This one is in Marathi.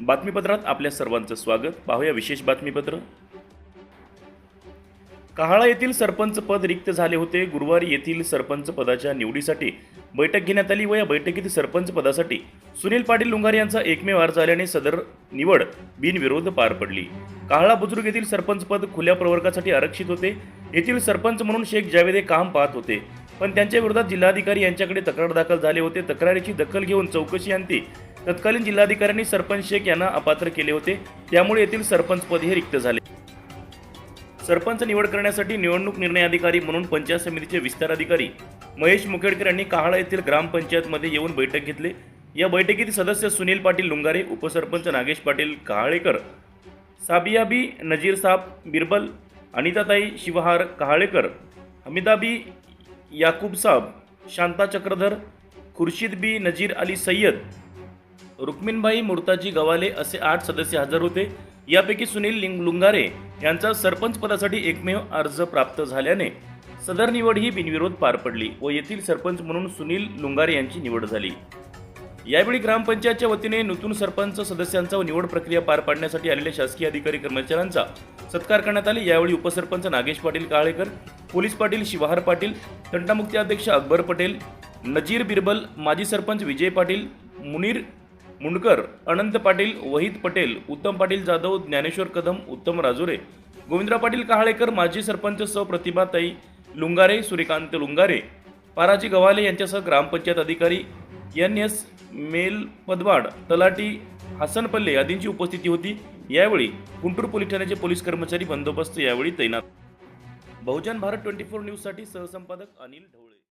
बातमीपत्रात आपल्या सर्वांचं स्वागत. पाहूया विशेष बातमीपत्र. कहाळा येथील सरपंच पद रिक्त झाले होते. गुरुवारी येथील सरपंच पदाच्या निवडीसाठी बैठक घेण्यात आली व या बैठकीत सरपंच पदासाठी सुनील पाटील लुंगार यांचा एकमेव अर्ज आल्याने सदर निवड बिनविरोध पार पडली. काहळा बुजुर्ग येथील सरपंच पद खुल्या प्रवर्गासाठी आरक्षित होते. येथील सरपंच म्हणून शेख जावेद हे काम पाहत होते. पण त्यांच्या विरोधात जिल्हाधिकारी यांच्याकडे तक्रार दाखल झाले होते. तक्रारीची दखल घेऊन चौकशी अंती तत्कालीन जिल्हाधिकाऱ्यांनी सरपंच शेख यांना अपात्र केले होते. त्यामुळे येथील सरपंचपद हे रिक्त झाले. सरपंच निवड करण्यासाठी निवडणूक निर्णय अधिकारी म्हणून पंचायत समितीचे विस्तार अधिकारी महेश मुखेडकर यांनी काहाळा येथील ग्रामपंचायतमध्ये येऊन बैठक घेतली. या बैठकीत सदस्य सुनील पाटील लुंगारे उपसरपंच नागेश पाटील कहाळेकर साबियाबी नजीर साब बिरबल अनिताताई शिवहार कहाळेकर हमिदाबी याकूब साब शांता चक्रधर खुर्शीद बी नजीर अली सय्यद रुक्मिणबाई मुर्ताजी गवाले असे आठ सदस्य हजर होते. यापैकी सुनील लिंग लुंगारे यांचा सरपंच पदासाठी एकमेव अर्ज प्राप्त झाल्याने सदर निवड ही बिनविरोध पार पडली व येथील सरपंच म्हणून सुनील लुंगारे यांची निवड झाली. यावेळी ग्रामपंचायतच्या वतीने नूतन सरपंच सदस्यांचा व निवड प्रक्रिया पार पाडण्यासाठी आलेल्या शासकीय अधिकारी कर्मचाऱ्यांचा सत्कार करण्यात आले. यावेळी उपसरपंच नागेश पाटील काळेकर पोलीस पाटील शिवाहार पाटील तंटामुक्ती अध्यक्ष अकबर पटेल नजीर बिरबल माजी सरपंच विजय पाटील मुनीर मुंडकर अनंत पाटील वहीद पटेल उत्तम पाटील जाधव ज्ञानेश्वर कदम उत्तम राजुरे गोविंदराव पाटील कहाळेकर माजी सरपंच सौ. प्रतिभाताई लुंगारे सूर्यकांत लुंगारे पाराजी गव्हाले यांच्यासह ग्रामपंचायत अधिकारी एन एस मेल पदवाड तलाटी हसन पल्ले आदींची उपस्थिती होती. यावेळी गुंटूर पोलीस ठाण्याचे पोलीस कर्मचारी बंदोबस्त यावेळी तैनात. बहुजन भारत ट्वेंटी फोर न्यूजसाठी सहसंपादक अनिल ढवळे.